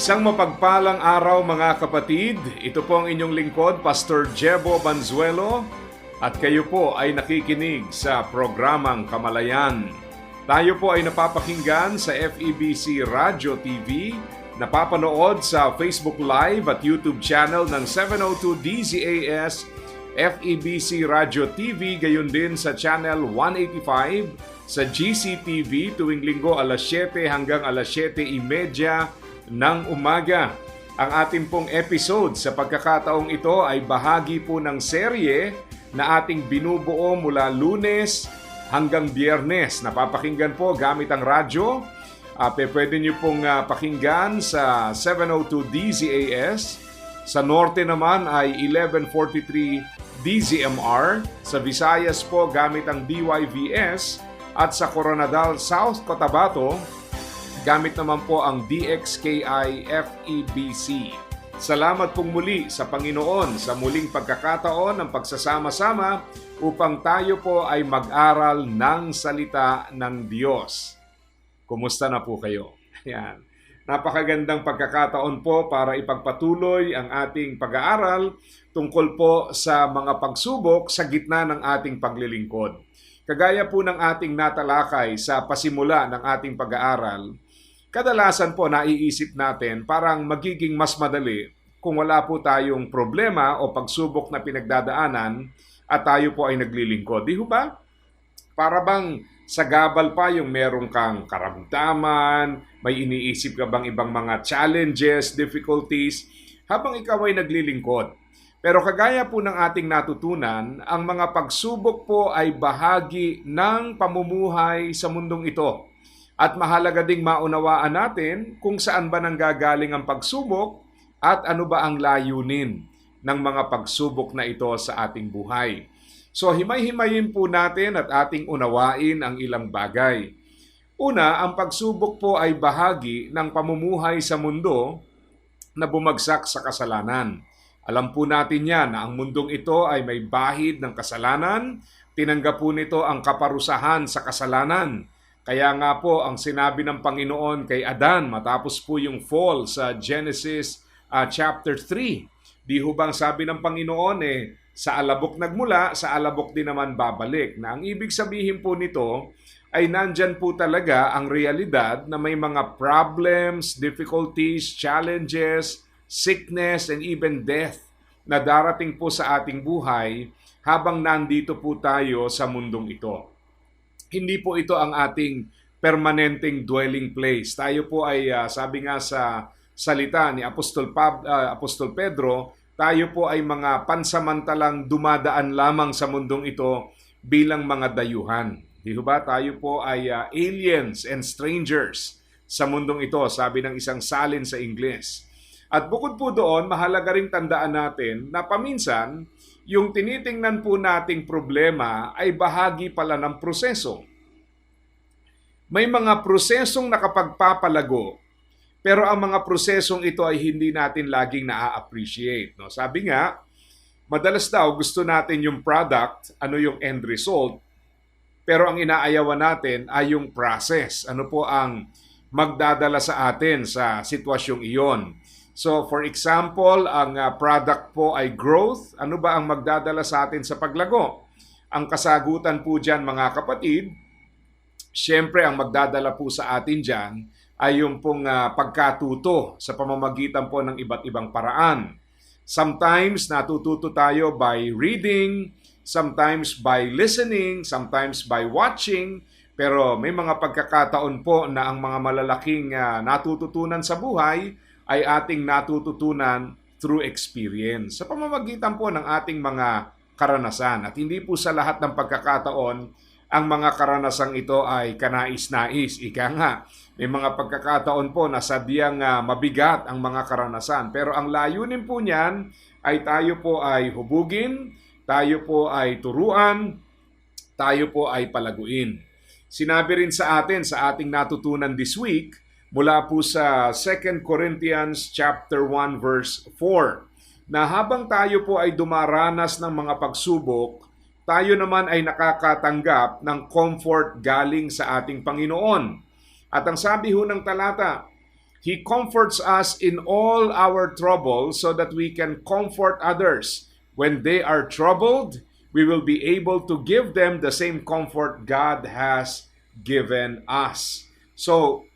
Isang mapagpalang araw mga kapatid. Ito po ang inyong lingkod, Pastor Jebo Banzuelo. At kayo po ay nakikinig sa programang Kamalayan. Tayo po ay napapakinggan sa FEBC Radio TV, napapanood sa Facebook Live at YouTube channel ng 702 DZAS FEBC Radio TV, gayon din sa Channel 185 sa GCTV tuwing linggo alas 7 hanggang alas 7.30 ng umaga. Ang ating pong episode sa pagkakataong ito ay bahagi po ng serye na ating binubuo mula lunes hanggang biyernes. Napapakinggan po gamit ang radyo. Uh, pwede nyo pong uh, pakinggan sa 702 DZAS. Sa norte naman ay 1143 DZMR. Sa Visayas po gamit ang DYVS. At sa Coronadal South Cotabato, gamit naman po ang DXKI FEBC. Salamat pong muli sa Panginoon sa muling pagkakataon ng pagsasama-sama upang tayo po ay mag-aral ng salita ng Diyos. Kumusta na po kayo? Ayan. Napakagandang pagkakataon po para ipagpatuloy ang ating pag-aaral tungkol po sa mga pagsubok sa gitna ng ating paglilingkod. Kagaya po ng ating natalakay sa pasimula ng ating pag-aaral, kadalasan po naiisip natin parang magiging mas madali kung wala po tayong problema o pagsubok na pinagdadaanan at tayo po ay naglilingkod. Di ba? Para bang sa gabal pa yung meron kang karamdaman, may iniisip ka bang ibang mga challenges, difficulties, habang ikaw ay naglilingkod. Pero kagaya po ng ating natutunan, ang mga pagsubok po ay bahagi ng pamumuhay sa mundong ito. At mahalaga ding maunawaan natin kung saan ba nanggagaling ang pagsubok at ano ba ang layunin ng mga pagsubok na ito sa ating buhay. So himay-himayin po natin at ating unawain ang ilang bagay. Una, ang pagsubok po ay bahagi ng pamumuhay sa mundo na bumagsak sa kasalanan. Alam po natin yan na ang mundong ito ay may bahid ng kasalanan, tinanggap po nito ang kaparusahan sa kasalanan. Kaya nga po ang sinabi ng Panginoon kay Adan matapos po yung fall sa Genesis uh, chapter 3. Di ho bang sabi ng Panginoon eh, sa alabok nagmula, sa alabok din naman babalik. Na ang ibig sabihin po nito ay nandyan po talaga ang realidad na may mga problems, difficulties, challenges, sickness, and even death na darating po sa ating buhay habang nandito po tayo sa mundong ito. Hindi po ito ang ating permanenteng dwelling place. Tayo po ay uh, sabi nga sa salita ni Apostol, Pab, uh, Apostol Pedro, tayo po ay mga pansamantalang dumadaan lamang sa mundong ito bilang mga dayuhan. Di ba? Tayo po ay uh, aliens and strangers sa mundong ito, sabi ng isang salin sa Ingles. At bukod po doon, mahalaga ring tandaan natin na paminsan, yung tinitingnan po nating problema ay bahagi pala ng proseso. May mga prosesong nakapagpapalago, pero ang mga prosesong ito ay hindi natin laging na-appreciate. No? Sabi nga, madalas daw gusto natin yung product, ano yung end result, pero ang inaayawan natin ay yung process. Ano po ang magdadala sa atin sa sitwasyong iyon. So for example, ang uh, product po ay growth. Ano ba ang magdadala sa atin sa paglago? Ang kasagutan po dyan mga kapatid, syempre ang magdadala po sa atin dyan ay yung pong uh, pagkatuto sa pamamagitan po ng iba't ibang paraan. Sometimes natututo tayo by reading, sometimes by listening, sometimes by watching, pero may mga pagkakataon po na ang mga malalaking uh, natututunan sa buhay ay ating natututunan through experience sa pamamagitan po ng ating mga karanasan. At hindi po sa lahat ng pagkakataon ang mga karanasang ito ay kanais-nais. Ika nga, may mga pagkakataon po na sadyang ah, mabigat ang mga karanasan. Pero ang layunin po niyan ay tayo po ay hubugin, tayo po ay turuan, tayo po ay palaguin. Sinabi rin sa atin sa ating natutunan this week mula po sa 2 Corinthians chapter 1 verse 4 na habang tayo po ay dumaranas ng mga pagsubok, tayo naman ay nakakatanggap ng comfort galing sa ating Panginoon. At ang sabi ho ng talata, He comforts us in all our troubles so that we can comfort others. When they are troubled, we will be able to give them the same comfort God has given us. So,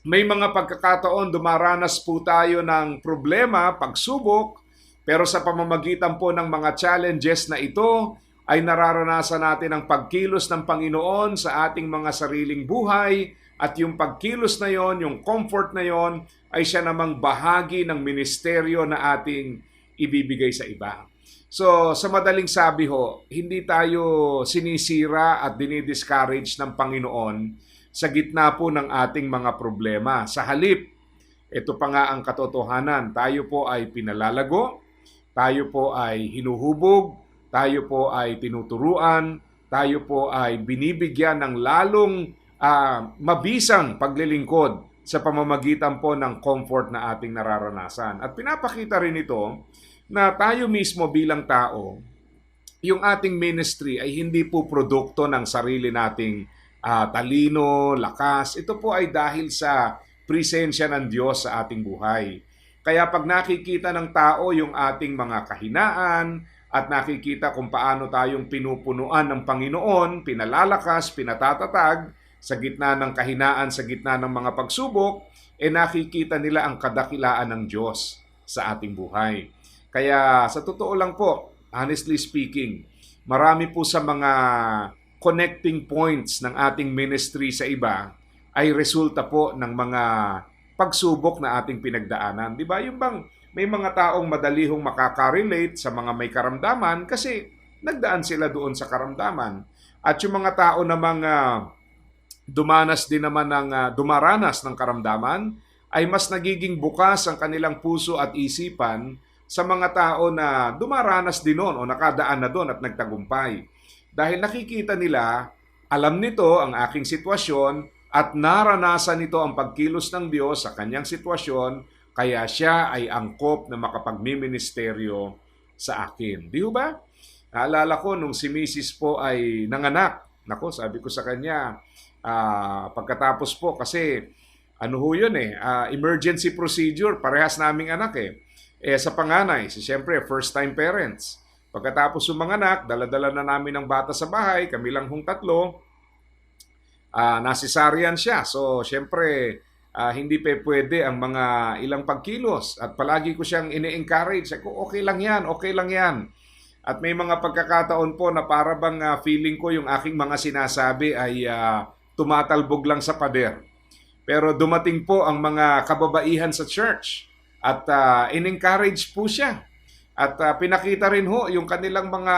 may mga pagkakataon dumaranas po tayo ng problema, pagsubok, pero sa pamamagitan po ng mga challenges na ito, ay nararanasan natin ang pagkilos ng Panginoon sa ating mga sariling buhay at yung pagkilos na yon, yung comfort na yon, ay siya namang bahagi ng ministeryo na ating ibibigay sa iba. So, sa madaling sabi ho, hindi tayo sinisira at dinidiscourage ng Panginoon sa gitna po ng ating mga problema. Sa halip, ito pa nga ang katotohanan. Tayo po ay pinalalago, tayo po ay hinuhubog, tayo po ay tinuturuan, tayo po ay binibigyan ng lalong ah, mabisang paglilingkod sa pamamagitan po ng comfort na ating nararanasan. At pinapakita rin ito na tayo mismo bilang tao, yung ating ministry ay hindi po produkto ng sarili nating ah, talino, lakas. Ito po ay dahil sa presensya ng Diyos sa ating buhay. Kaya pag nakikita ng tao yung ating mga kahinaan at nakikita kung paano tayong pinupunuan ng Panginoon, pinalalakas, pinatatatag sa gitna ng kahinaan, sa gitna ng mga pagsubok, eh nakikita nila ang kadakilaan ng Diyos sa ating buhay. Kaya sa totoo lang po, honestly speaking, marami po sa mga connecting points ng ating ministry sa iba ay resulta po ng mga pagsubok na ating pinagdaanan. Di ba? Yung bang may mga taong madali hong makaka-relate sa mga may karamdaman kasi nagdaan sila doon sa karamdaman. At yung mga tao na mga dumanas din naman ng ah, dumaranas ng karamdaman ay mas nagiging bukas ang kanilang puso at isipan sa mga tao na dumaranas din noon o nakadaan na doon at nagtagumpay. Dahil nakikita nila, alam nito ang aking sitwasyon at naranasan nito ang pagkilos ng Diyos sa kanyang sitwasyon, kaya siya ay angkop na makapagmiministeryo sa akin. Di ba? Naalala ko nung si Mrs. po ay nanganak. Nako, sabi ko sa kanya, ah, pagkatapos po kasi ano ho yun eh, ah, emergency procedure, parehas naming anak eh. Eh sa panganay, si siyempre first time parents. Pagkatapos yung mga anak, daladala na namin ng bata sa bahay, kami lang hong tatlo, ah nasisarian siya. So, syempre, ah, hindi pa pwede ang mga ilang pagkilos. At palagi ko siyang ini-encourage. Sabi ko, okay lang yan, okay lang yan. At may mga pagkakataon po na para bang ah, feeling ko yung aking mga sinasabi ay ah, tumatalbog lang sa pader. Pero dumating po ang mga kababaihan sa church at ah, in-encourage po siya. At ah, pinakita rin ho yung kanilang mga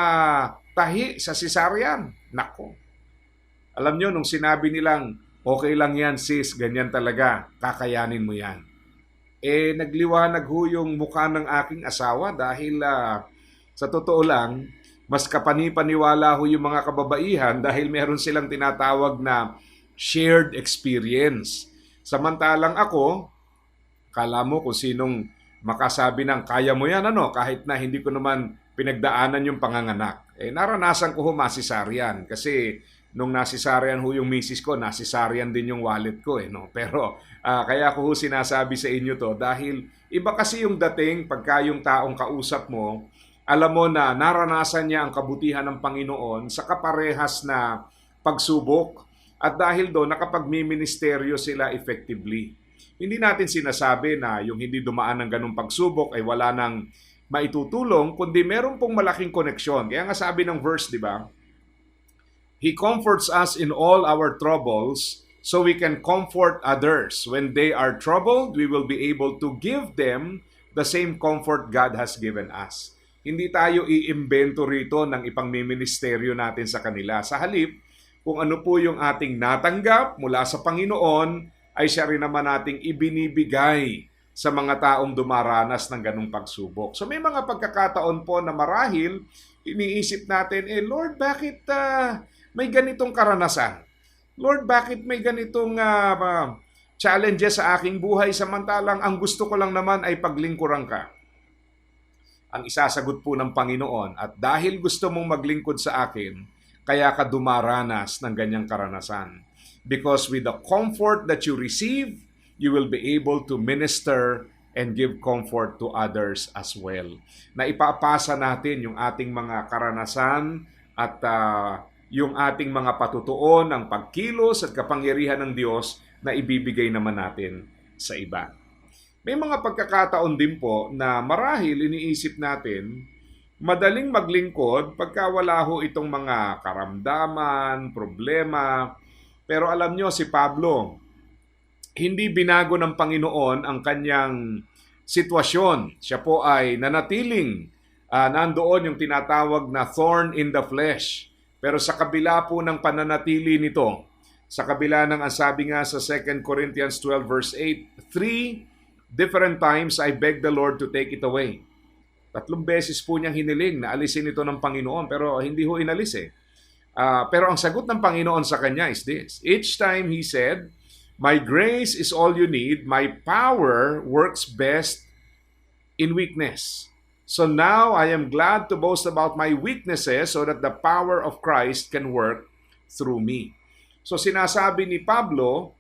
tahi sa cesarean. Nako. Alam nyo, nung sinabi nilang, okay lang yan sis, ganyan talaga, kakayanin mo yan. Eh, nagliwanag ho yung mukha ng aking asawa dahil ah, sa totoo lang, mas kapanipaniwala ho yung mga kababaihan dahil meron silang tinatawag na shared experience. Samantalang ako, kala mo kung sinong makasabi ng kaya mo yan ano kahit na hindi ko naman pinagdaanan yung panganganak. Eh naranasan ko ho masisaryan kasi nung nasisaryan ho yung misis ko, nasisaryan din yung wallet ko eh no. Pero ah, kaya ko ho sinasabi sa inyo to dahil iba kasi yung dating pagka yung taong kausap mo, alam mo na naranasan niya ang kabutihan ng Panginoon sa kaparehas na pagsubok at dahil doon nakapagmiministeryo sila effectively. Hindi natin sinasabi na yung hindi dumaan ng ganung pagsubok ay wala nang maitutulong, kundi meron pong malaking koneksyon. Kaya nga sabi ng verse, di ba? He comforts us in all our troubles so we can comfort others. When they are troubled, we will be able to give them the same comfort God has given us. Hindi tayo iimbento rito ng ipangmiministeryo natin sa kanila. Sa halip, kung ano po yung ating natanggap mula sa Panginoon, ay siya rin naman nating ibinibigay sa mga taong dumaranas ng ganong pagsubok. So may mga pagkakataon po na marahil iniisip natin, eh Lord, bakit ah, may ganitong karanasan? Lord, bakit may ganitong ah, challenges sa aking buhay samantalang ang gusto ko lang naman ay paglingkuran ka? Ang isasagot po ng Panginoon at dahil gusto mong maglingkod sa akin, kaya ka dumaranas ng ganyang karanasan. Because with the comfort that you receive, you will be able to minister and give comfort to others as well. Na ipapasa natin yung ating mga karanasan at ah, yung ating mga patutuon, ang pagkilos at kapangyarihan ng Diyos na ibibigay naman natin sa iba. May mga pagkakataon din po na marahil iniisip natin, madaling maglingkod pagka wala ho itong mga karamdaman, problema. Pero alam nyo, si Pablo, hindi binago ng Panginoon ang kanyang sitwasyon. Siya po ay nanatiling ah, nandoon yung tinatawag na thorn in the flesh. Pero sa kabila po ng pananatili nito, sa kabila ng ang sabi nga sa 2 Corinthians 12 verse 8, three different times I begged the Lord to take it away. Tatlong beses po niyang hiniling na alisin ito ng Panginoon pero hindi ho inalis eh. Ah, pero ang sagot ng Panginoon sa kanya is this. Each time he said, My grace is all you need. My power works best in weakness. So now I am glad to boast about my weaknesses so that the power of Christ can work through me. So sinasabi ni Pablo,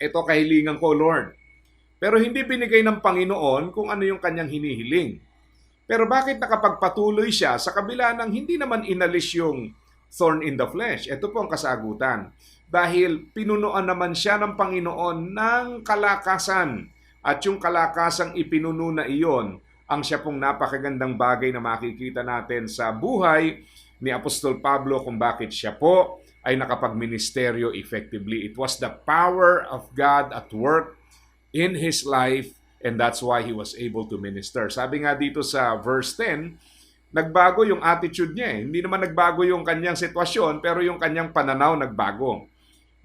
ito kahilingan ko, Lord. Pero hindi binigay ng Panginoon kung ano yung kanyang hinihiling. Pero bakit nakapagpatuloy siya sa kabila ng hindi naman inalis yung thorn in the flesh? Ito po ang kasagutan. Dahil pinunuan naman siya ng Panginoon ng kalakasan. At yung kalakasang ipinuno na iyon, ang siya pong napakagandang bagay na makikita natin sa buhay ni Apostol Pablo kung bakit siya po ay nakapagministeryo effectively. It was the power of God at work in his life and that's why he was able to minister. Sabi nga dito sa verse 10, nagbago yung attitude niya eh. Hindi naman nagbago yung kanyang sitwasyon pero yung kanyang pananaw nagbago.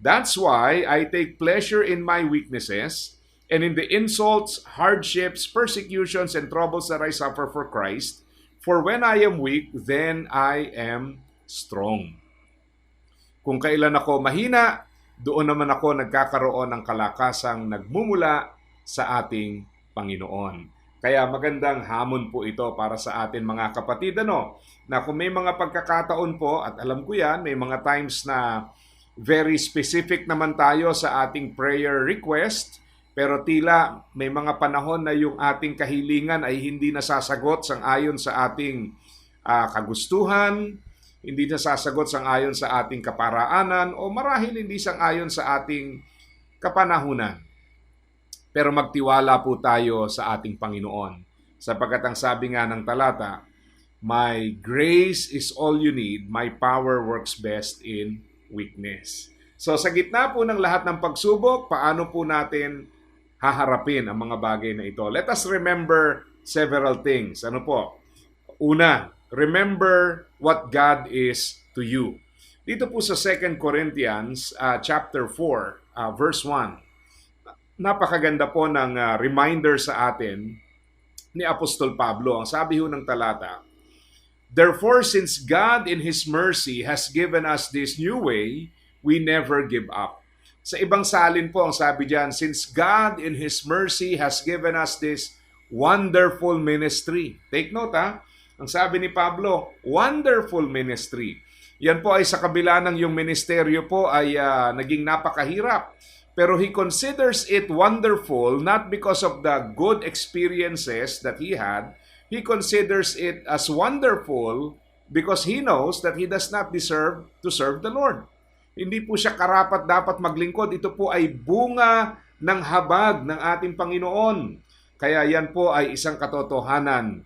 That's why I take pleasure in my weaknesses and in the insults, hardships, persecutions, and troubles that I suffer for Christ. For when I am weak, then I am strong. Kung kailan ako mahina, doon naman ako nagkakaroon ng kalakasang nagmumula sa ating Panginoon. Kaya magandang hamon po ito para sa atin mga kapatid ano, na kung may mga pagkakataon po at alam ko yan, may mga times na very specific naman tayo sa ating prayer request, pero tila may mga panahon na yung ating kahilingan ay hindi nasasagot sang ayon sa ating ah, kagustuhan, hindi nasasagot sang ayon sa ating kaparaanan o marahil hindi sang ayon sa ating kapanahunan. Pero magtiwala po tayo sa ating Panginoon. Sapagkat ang sabi nga ng talata, My grace is all you need, my power works best in weakness. So sa gitna po ng lahat ng pagsubok, paano po natin haharapin ang mga bagay na ito? Let us remember several things. Ano po? Una, remember what God is to you. Dito po sa 2 Corinthians uh, chapter 4, uh, verse 1 napakaganda po ng uh, reminder sa atin ni Apostol Pablo. Ang sabi ho ng talata, Therefore, since God in His mercy has given us this new way, we never give up. Sa ibang salin po, ang sabi diyan, since God in His mercy has given us this wonderful ministry. Take note ha, ang sabi ni Pablo, wonderful ministry. Yan po ay sa kabila ng yung ministeryo po ay uh, naging napakahirap pero he considers it wonderful not because of the good experiences that he had. He considers it as wonderful because he knows that he does not deserve to serve the Lord. Hindi po siya karapat dapat maglingkod. Ito po ay bunga ng habag ng ating Panginoon. Kaya yan po ay isang katotohanan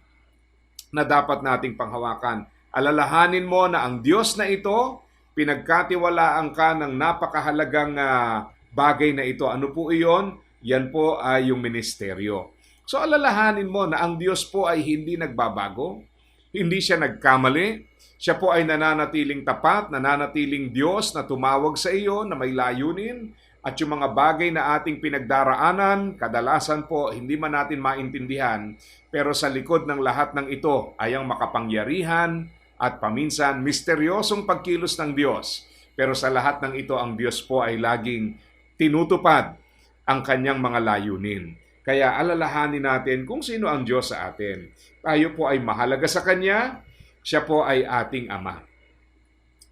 na dapat nating panghawakan. Alalahanin mo na ang Diyos na ito, pinagkatiwalaan ka ng napakahalagang uh, bagay na ito. Ano po iyon? Yan po ay yung ministeryo. So alalahanin mo na ang Diyos po ay hindi nagbabago. Hindi siya nagkamali. Siya po ay nananatiling tapat, nananatiling Diyos na tumawag sa iyo na may layunin at yung mga bagay na ating pinagdaraanan, kadalasan po hindi man natin maintindihan, pero sa likod ng lahat ng ito ay ang makapangyarihan at paminsan misteryosong pagkilos ng Diyos. Pero sa lahat ng ito, ang Diyos po ay laging tinutupad ang kanyang mga layunin. Kaya alalahanin natin kung sino ang Diyos sa atin. Tayo po ay mahalaga sa Kanya, siya po ay ating Ama.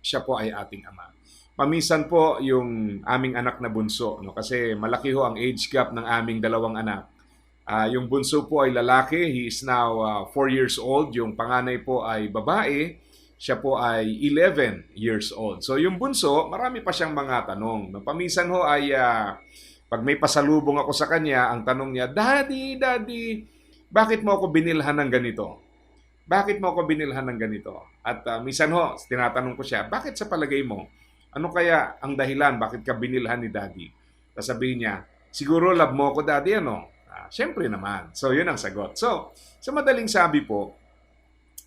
Siya po ay ating Ama. Paminsan po yung aming anak na bunso, no? kasi malaki ho ang age gap ng aming dalawang anak. Ah, yung bunso po ay lalaki, he is now 4 years old. Yung panganay po ay babae, siya po ay 11 years old. So yung bunso, marami pa siyang mga tanong. No? Paminsan ho ay ah, pag may pasalubong ako sa kanya, ang tanong niya, Daddy, Daddy, bakit mo ako binilhan ng ganito? Bakit mo ako binilhan ng ganito? At uh, minsan ho, tinatanong ko siya, bakit sa palagay mo? Ano kaya ang dahilan bakit ka binilhan ni Daddy? Sasabihin niya, siguro love mo ako Daddy, ano? Ah, Siyempre naman. So, yun ang sagot. So, sa madaling sabi po,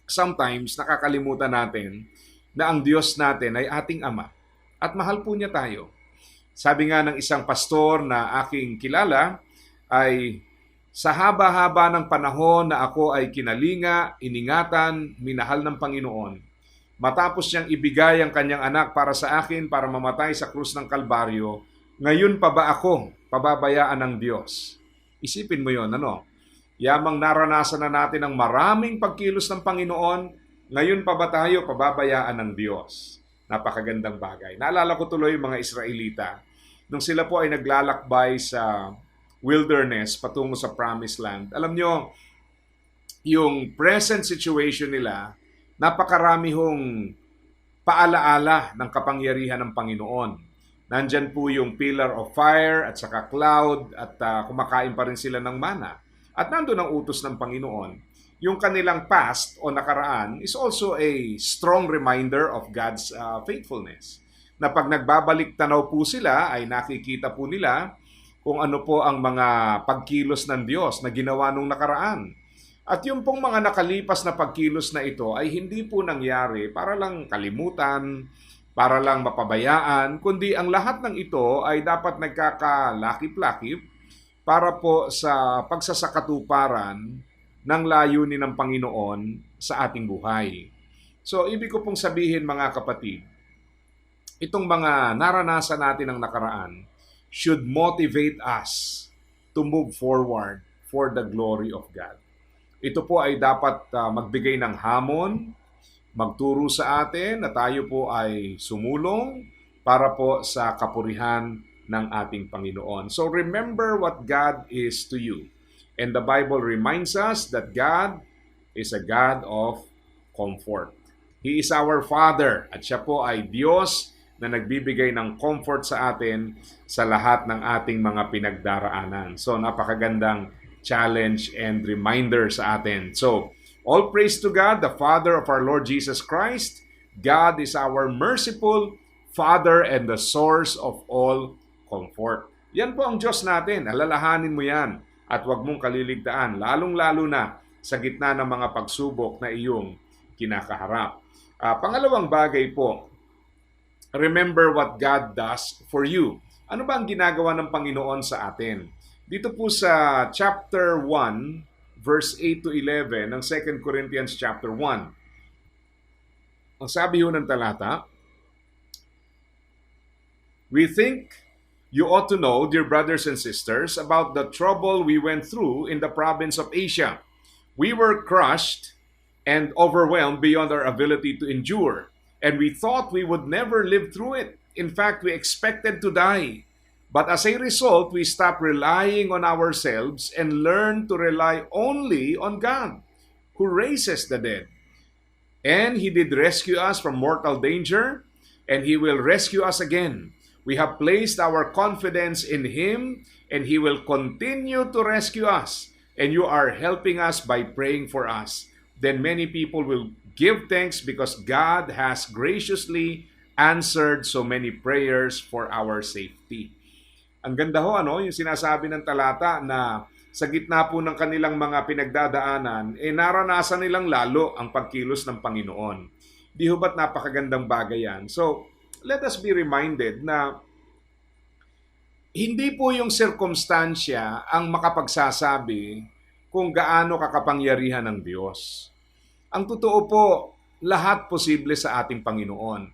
sometimes nakakalimutan natin na ang Diyos natin ay ating Ama at mahal po niya tayo. Sabi nga ng isang pastor na aking kilala ay sa haba-haba ng panahon na ako ay kinalinga, iningatan, minahal ng Panginoon, matapos niyang ibigay ang kanyang anak para sa akin para mamatay sa krus ng Kalbaryo, ngayon pa ba ako pababayaan ng Diyos? Isipin mo yon ano? Yamang naranasan na natin ang maraming pagkilos ng Panginoon, ngayon pa ba tayo pababayaan ng Diyos? Napakagandang bagay. Naalala ko tuloy yung mga Israelita. Nung sila po ay naglalakbay sa wilderness patungo sa promised land. Alam nyo, yung present situation nila, napakarami hong paalaala ng kapangyarihan ng Panginoon. Nandyan po yung pillar of fire at saka cloud at ah, kumakain pa rin sila ng mana. At nandun ang utos ng Panginoon. Yung kanilang past o nakaraan is also a strong reminder of God's ah, faithfulness. Na pag nagbabalik tanaw po sila ay nakikita po nila kung ano po ang mga pagkilos ng Diyos na ginawa nung nakaraan. At yung pong mga nakalipas na pagkilos na ito ay hindi po nangyari para lang kalimutan, para lang mapabayaan, kundi ang lahat ng ito ay dapat nagkakalakip-lakip para po sa pagsasakatuparan ng layunin ng Panginoon sa ating buhay. So, ibig ko pong sabihin mga kapatid, itong mga naranasan natin ng nakaraan should motivate us to move forward for the glory of God. Ito po ay dapat ah, magbigay ng hamon, magturo sa atin na tayo po ay sumulong para po sa kapurihan ng ating Panginoon. So remember what God is to you. And the Bible reminds us that God is a God of comfort. He is our Father at siya po ay Diyos na nagbibigay ng comfort sa atin sa lahat ng ating mga pinagdaraanan. So napakagandang challenge and reminder sa atin. So, all praise to God, the Father of our Lord Jesus Christ. God is our merciful Father and the source of all comfort. Yan po ang Diyos natin. Alalahanin mo yan at huwag mong kaliligtaan, lalong-lalo na sa gitna ng mga pagsubok na iyong kinakaharap. Ah, pangalawang bagay po, remember what God does for you. Ano ba ang ginagawa ng Panginoon sa atin? Dito po sa chapter 1, verse 8 to 11 ng 2 Corinthians chapter 1. Ang sabi ho ng talata, We think you ought to know, dear brothers and sisters, about the trouble we went through in the province of Asia. We were crushed and overwhelmed beyond our ability to endure, and we thought we would never live through it. In fact, we expected to die. But as a result, we stopped relying on ourselves and learned to rely only on God, who raises the dead. And He did rescue us from mortal danger, and He will rescue us again. We have placed our confidence in Him, and He will continue to rescue us. And you are helping us by praying for us. Then many people will give thanks because God has graciously answered so many prayers for our safety. Ang ganda ho, ano, yung sinasabi ng talata na sa gitna po ng kanilang mga pinagdadaanan, eh naranasan nilang lalo ang pagkilos ng Panginoon. Di ho ba't napakagandang bagay yan? So, let us be reminded na hindi po yung sirkumstansya ang makapagsasabi kung gaano kakapangyarihan ng Diyos. Ang totoo po, lahat posible sa ating Panginoon.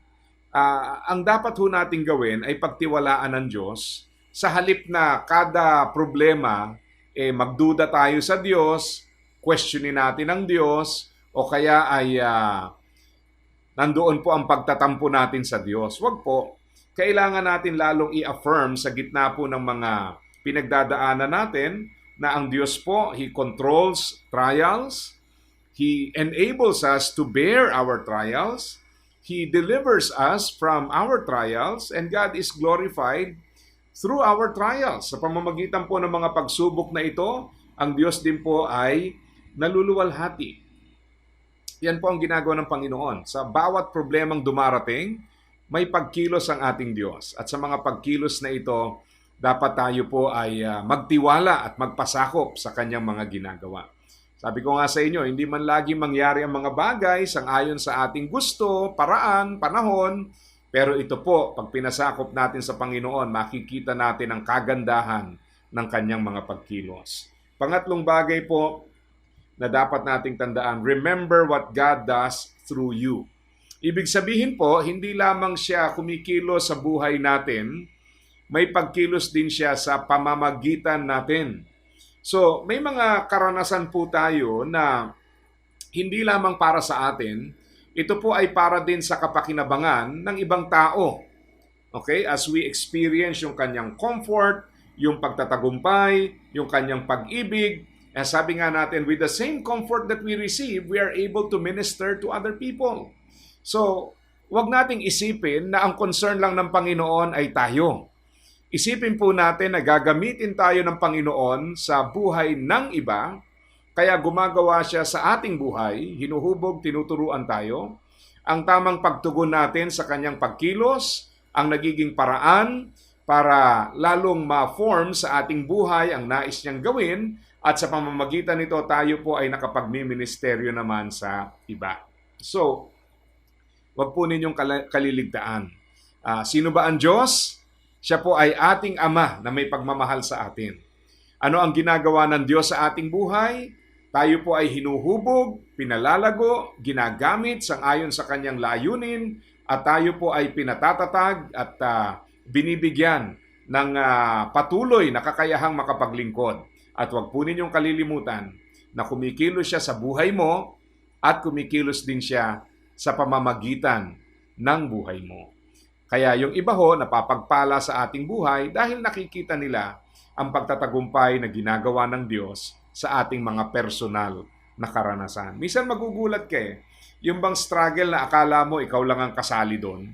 Ah, ang dapat ho nating gawin ay pagtiwalaan ng Diyos sa halip na kada problema eh magduda tayo sa Diyos, questionin natin ang Diyos o kaya ay ah, nandoon po ang pagtatampo natin sa Diyos. Huwag po. Kailangan natin lalong i-affirm sa gitna po ng mga pinagdadaanan natin na ang Diyos po, He controls trials, He enables us to bear our trials, He delivers us from our trials, and God is glorified through our trials. Sa pamamagitan po ng mga pagsubok na ito, ang Diyos din po ay naluluwalhati. Yan po ang ginagawa ng Panginoon. Sa bawat problemang dumarating, may pagkilos ang ating Diyos. At sa mga pagkilos na ito, dapat tayo po ay ah, magtiwala at magpasakop sa kanyang mga ginagawa. Sabi ko nga sa inyo, hindi man lagi mangyari ang mga bagay sang ayon sa ating gusto, paraan, panahon, pero ito po, pag pinasakop natin sa Panginoon, makikita natin ang kagandahan ng kanyang mga pagkilos. Pangatlong bagay po na dapat nating tandaan, remember what God does through you. Ibig sabihin po, hindi lamang siya kumikilos sa buhay natin, may pagkilos din siya sa pamamagitan natin. So, may mga karanasan po tayo na hindi lamang para sa atin, ito po ay para din sa kapakinabangan ng ibang tao. Okay? As we experience yung kanyang comfort, yung pagtatagumpay, yung kanyang pag-ibig, and sabi nga natin, with the same comfort that we receive, we are able to minister to other people. So, wag nating isipin na ang concern lang ng Panginoon ay tayo. Isipin po natin na gagamitin tayo ng Panginoon sa buhay ng iba, kaya gumagawa siya sa ating buhay, hinuhubog, tinuturuan tayo. Ang tamang pagtugon natin sa kanyang pagkilos, ang nagiging paraan para lalong ma-form sa ating buhay ang nais niyang gawin at sa pamamagitan nito tayo po ay nakapagmiministeryo naman sa iba. So, wag po ninyong kaliligtaan. Ah, sino ba ang Diyos? Siya po ay ating Ama na may pagmamahal sa atin. Ano ang ginagawa ng Diyos sa ating buhay? Tayo po ay hinuhubog, pinalalago, ginagamit sang ayon sa kanyang layunin at tayo po ay pinatatatag at ah, binibigyan ng ah, patuloy na kakayahang makapaglingkod. At huwag po ninyong kalilimutan na kumikilos siya sa buhay mo at kumikilos din siya sa pamamagitan ng buhay mo. Kaya yung iba ho napapagpala sa ating buhay dahil nakikita nila ang pagtatagumpay na ginagawa ng Diyos sa ating mga personal na karanasan. Minsan magugulat ka eh, yung bang struggle na akala mo ikaw lang ang kasali doon,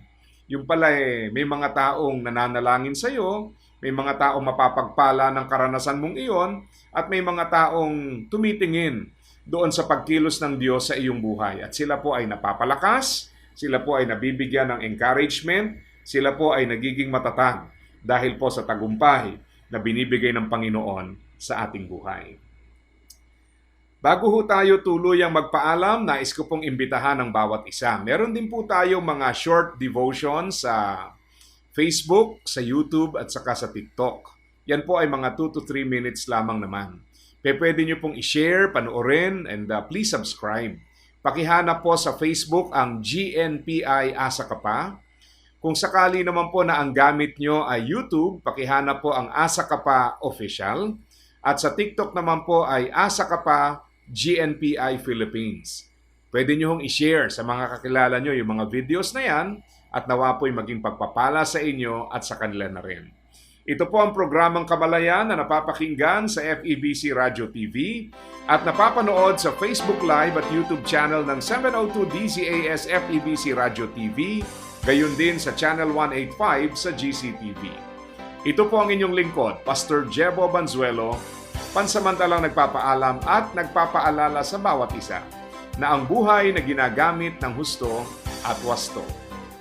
yung pala eh, may mga taong nananalangin sa iyo, may mga taong mapapagpala ng karanasan mong iyon, at may mga taong tumitingin doon sa pagkilos ng Diyos sa iyong buhay. At sila po ay napapalakas, sila po ay nabibigyan ng encouragement, sila po ay nagiging matatag dahil po sa tagumpay na binibigay ng Panginoon sa ating buhay. Bago ho tayo tuluyang magpaalam, nais ko pong imbitahan ang bawat isa. Meron din po tayong mga short devotions sa Facebook, sa YouTube at saka sa TikTok. Yan po ay mga 2 to 3 minutes lamang naman. Pwede nyo pong i-share, panoorin, and uh, please subscribe. Pakihanap po sa Facebook ang GNPI Asa Ka Pa. Kung sakali naman po na ang gamit nyo ay YouTube, pakihanap po ang Asa Ka Pa Official. At sa TikTok naman po ay Asa Ka Pa GNPI Philippines. Pwede nyo hong i-share sa mga kakilala nyo yung mga videos na yan at nawa po'y maging pagpapala sa inyo at sa kanila na rin. Ito po ang programang Kamalayan na napapakinggan sa FEBC Radio TV at napapanood sa Facebook Live at YouTube channel ng 702 DZAS FEBC Radio TV, gayon din sa Channel 185 sa GCTV. Ito po ang inyong lingkod, Pastor Jebo Banzuelo, pansamantalang nagpapaalam at nagpapaalala sa bawat isa na ang buhay na ginagamit ng husto at wasto